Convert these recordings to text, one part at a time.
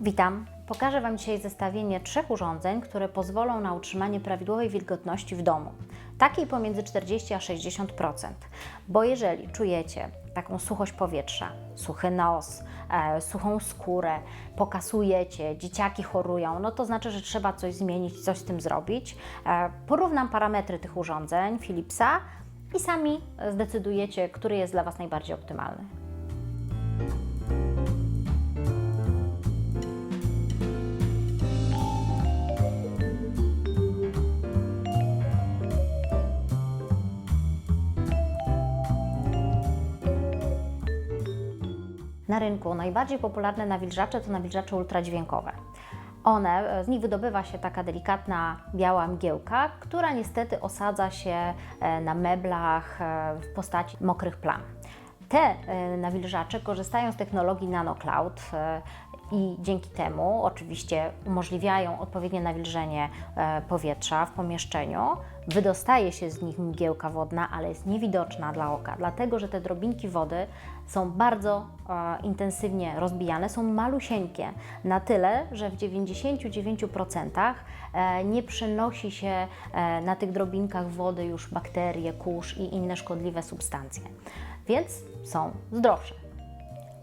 Witam. Pokażę Wam dzisiaj zestawienie trzech urządzeń, które pozwolą na utrzymanie prawidłowej wilgotności w domu. Takiej pomiędzy 40 a 60%. Bo jeżeli czujecie taką suchość powietrza, suchy nos, e, suchą skórę, pokasujecie, dzieciaki chorują, no to znaczy, że trzeba coś zmienić, coś z tym zrobić. E, porównam parametry tych urządzeń Philipsa i sami zdecydujecie, który jest dla Was najbardziej optymalny. Na rynku najbardziej popularne nawilżacze to nawilżacze ultradźwiękowe. One, e, z nich wydobywa się taka delikatna biała mgiełka, która niestety osadza się e, na meblach e, w postaci mokrych plam. Te nawilżacze korzystają z technologii NanoCloud i dzięki temu oczywiście umożliwiają odpowiednie nawilżenie e, powietrza w pomieszczeniu. Wydostaje się z nich mgiełka wodna, ale jest niewidoczna dla oka, dlatego że te drobinki wody są bardzo e, intensywnie rozbijane, są malusieńkie, na tyle, że w 99% e, nie przenosi się e, na tych drobinkach wody już bakterie, kurz i inne szkodliwe substancje, więc są zdrowsze.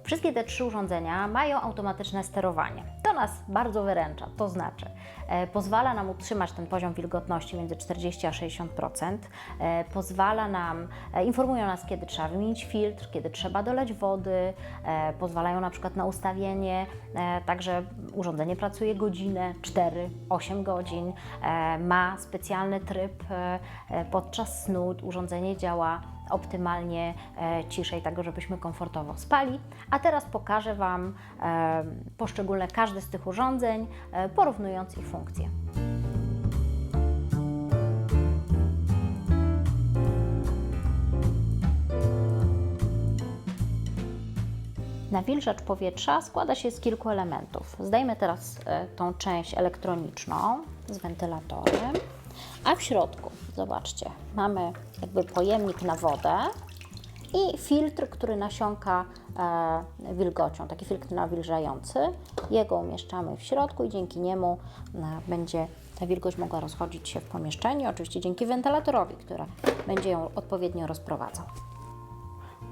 Wszystkie te trzy urządzenia mają automatyczne sterowanie. To nas bardzo wyręcza, to znaczy e, pozwala nam utrzymać ten poziom wilgotności między 40 a 60%, e, pozwala nam, e, informują nas, kiedy trzeba wymienić filtr, kiedy trzeba dolać wody, e, pozwalają na przykład na ustawienie, e, także urządzenie pracuje godzinę, 4, 8 godzin, e, ma specjalny tryb e, e, podczas snu, urządzenie działa optymalnie e, ciszej, tak żebyśmy komfortowo spali. A teraz pokażę Wam e, poszczególne każde z tych urządzeń, e, porównując ich funkcje. Nawilżacz powietrza składa się z kilku elementów. Zdejmę teraz tą część elektroniczną z wentylatorem, a w środku, zobaczcie, mamy jakby pojemnik na wodę i filtr, który nasiąka e, wilgocią, taki filtr nawilżający. Jego umieszczamy w środku i dzięki niemu e, będzie ta wilgoć mogła rozchodzić się w pomieszczeniu, oczywiście dzięki wentylatorowi, który będzie ją odpowiednio rozprowadzał.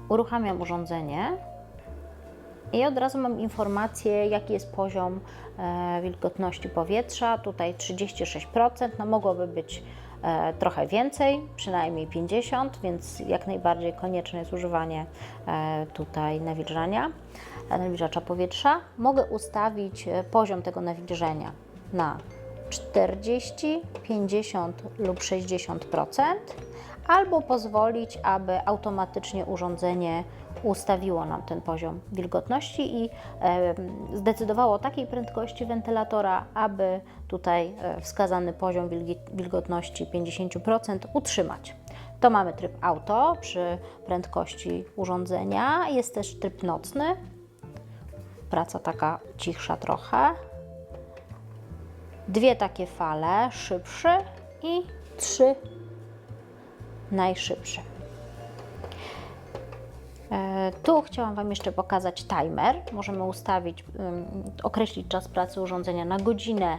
Uruchamiam urządzenie i od razu mam informację, jaki jest poziom e, wilgotności powietrza. Tutaj 36%, no mogłoby być trochę więcej, przynajmniej 50, więc jak najbardziej konieczne jest używanie e, tutaj nawilżania, e, nawilżacza powietrza. Mogę ustawić e, poziom tego nawilżenia na 40, 50 lub 60%, albo pozwolić, aby automatycznie urządzenie ustawiło nam ten poziom wilgotności i zdecydowało o takiej prędkości wentylatora, aby tutaj e, wskazany poziom wilgotności 50% utrzymać. To mamy tryb auto przy prędkości urządzenia, jest też tryb nocny, praca taka cichsza trochę, dwie takie fale, szybszy i trzy najszybsze. E, Tu chciałam Wam jeszcze pokazać timer. Możemy ustawić, określić czas pracy urządzenia na godzinę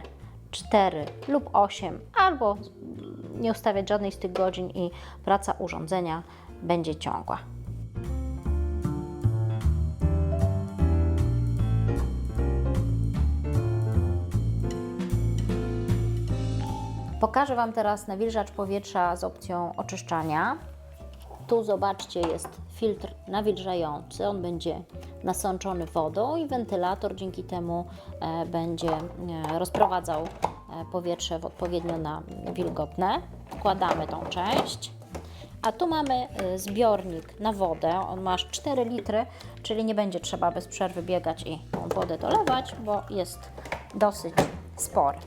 4 lub 8, albo nie ustawiać żadnej z tych godzin i praca urządzenia będzie ciągła. Pokażę Wam teraz nawilżacz powietrza z opcją oczyszczania. Tu zobaczcie, jest filtr nawilżający. On będzie nasączony wodą i wentylator dzięki temu e, będzie e, rozprowadzał e, powietrze w odpowiednio na wilgotne. Wkładamy tą część. A tu mamy zbiornik na wodę. On ma aż 4 litry, czyli nie będzie trzeba bez przerwy biegać i tą wodę dolewać, bo jest dosyć spory.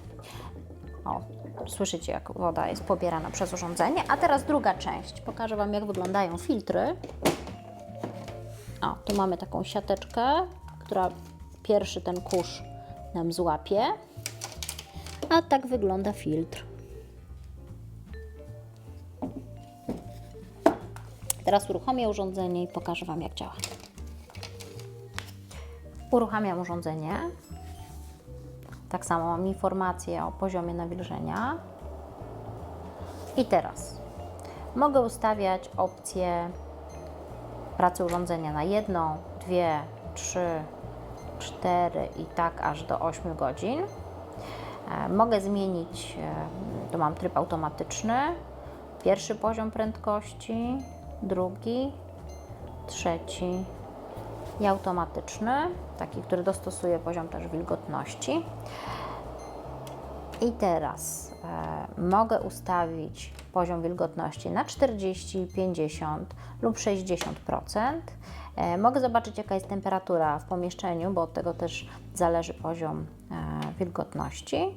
O, słyszycie, jak woda jest pobierana przez urządzenie. A teraz druga część. Pokażę Wam, jak wyglądają filtry. O, tu mamy taką siateczkę, która pierwszy ten kurz nam złapie. A tak wygląda filtr. Teraz uruchomię urządzenie i pokażę Wam, jak działa. Uruchamiam urządzenie. Tak samo mam informację o poziomie nawilżenia. I teraz mogę ustawiać opcję pracy urządzenia na jedną, dwie, trzy, cztery i tak aż do 8 godzin. E, Mogę zmienić, e, tu mam tryb automatyczny, pierwszy poziom prędkości, drugi, trzeci i automatyczny, taki, który dostosuje poziom też wilgotności. I teraz e, mogę ustawić poziom wilgotności na 40, 50 lub 60%. E, mogę zobaczyć, jaka jest temperatura w pomieszczeniu, bo od tego też zależy poziom e, wilgotności.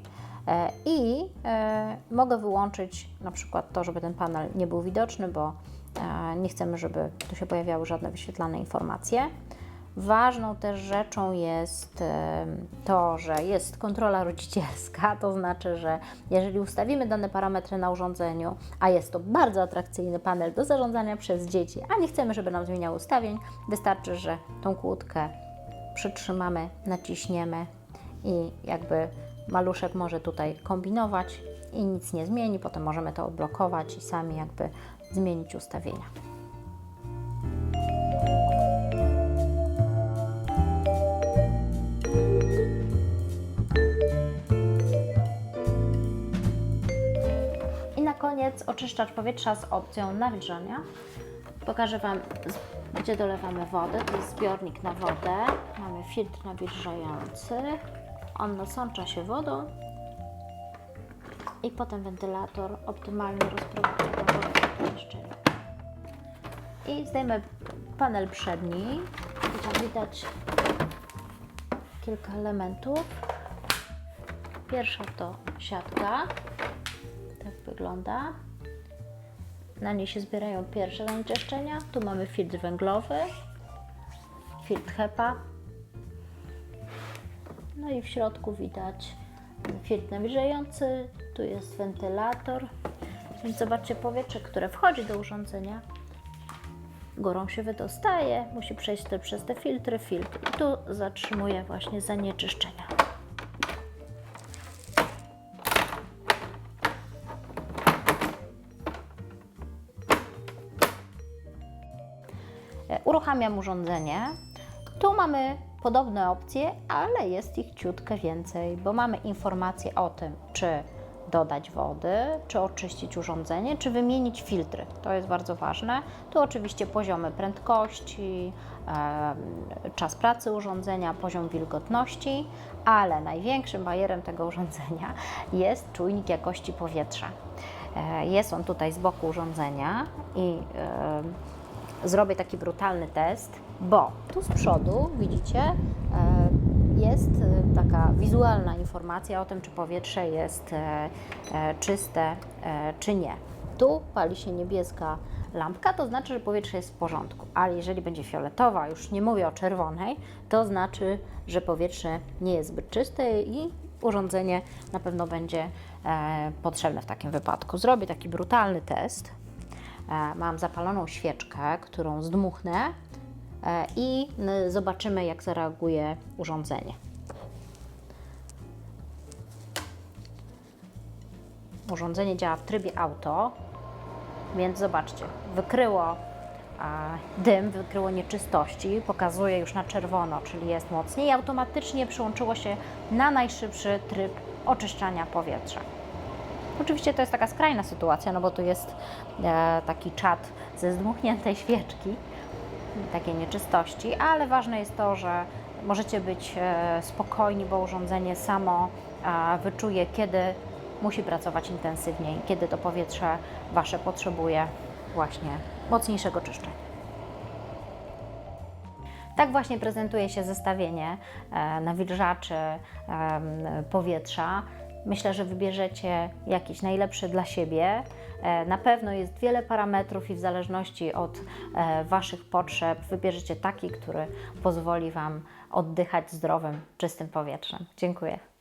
E, I e, mogę wyłączyć na przykład to, żeby ten panel nie był widoczny, bo e, nie chcemy, żeby tu się pojawiały żadne wyświetlane informacje. Ważną też rzeczą jest e, to, że jest kontrola rodzicielska, to znaczy, że jeżeli ustawimy dane parametry na urządzeniu, a jest to bardzo atrakcyjny panel do zarządzania przez dzieci, a nie chcemy, żeby nam zmieniał ustawień, wystarczy, że tą kłódkę przytrzymamy, naciśniemy i jakby maluszek może tutaj kombinować i nic nie zmieni, potem możemy to odblokować i sami jakby zmienić ustawienia. Koniec oczyszczacz powietrza z opcją nawilżania. Pokażę Wam, gdzie dolewamy wodę. To jest zbiornik na wodę. Mamy filtr nawilżający. On nasącza się wodą i potem wentylator optymalnie rozprowadza wodę. I zdejmę panel przedni. Tam widać kilka elementów. Pierwsza to siatka. Wygląda. Na niej się zbierają pierwsze zanieczyszczenia. Tu mamy filtr węglowy, filtr HEPA. No i w środku widać filtr nawilżający. Tu jest wentylator. Więc zobaczcie, powietrze, które wchodzi do urządzenia, górą się wydostaje, musi przejść te, przez te filtry, filtr i tu zatrzymuje właśnie zanieczyszczenia. Uruchamiam urządzenie. Tu mamy podobne opcje, ale jest ich ciutkę więcej, bo mamy informacje o tym, czy dodać wody, czy oczyścić urządzenie, czy wymienić filtry. To jest bardzo ważne. Tu oczywiście poziomy prędkości, czas pracy urządzenia, poziom wilgotności, ale największym bajerem tego urządzenia jest czujnik jakości powietrza. E, Jest on tutaj z boku urządzenia i zrobię taki brutalny test, bo tu z przodu widzicie e, jest e, taka wizualna informacja o tym, czy powietrze jest e, czyste, czy nie. Tu pali się niebieska lampka, to znaczy, że powietrze jest w porządku, ale jeżeli będzie fioletowa, już nie mówię o czerwonej, to znaczy, że powietrze nie jest zbyt czyste i urządzenie na pewno będzie potrzebne w takim wypadku. Zrobię taki brutalny test. E, Mam zapaloną świeczkę, którą zdmuchnę e, i zobaczymy, jak zareaguje urządzenie. Urządzenie działa w trybie auto, więc zobaczcie, wykryło a, dym, wykryło nieczystości, pokazuje już na czerwono, czyli jest mocniej automatycznie przyłączyło się na najszybszy tryb oczyszczania powietrza. Oczywiście to jest taka skrajna sytuacja, no bo tu jest e, taki czat ze zdmuchniętej świeczki, takie nieczystości, ale ważne jest to, że możecie być e, spokojni, bo urządzenie samo e, wyczuje, kiedy musi pracować intensywniej, kiedy to powietrze Wasze potrzebuje właśnie mocniejszego czyszczenia. Tak właśnie prezentuje się zestawienie nawilżaczy powietrza. Myślę, że wybierzecie jakiś najlepszy dla siebie. E, Na pewno jest wiele parametrów i w zależności od e, Waszych potrzeb wybierzecie taki, który pozwoli Wam oddychać zdrowym, czystym powietrzem. Dziękuję.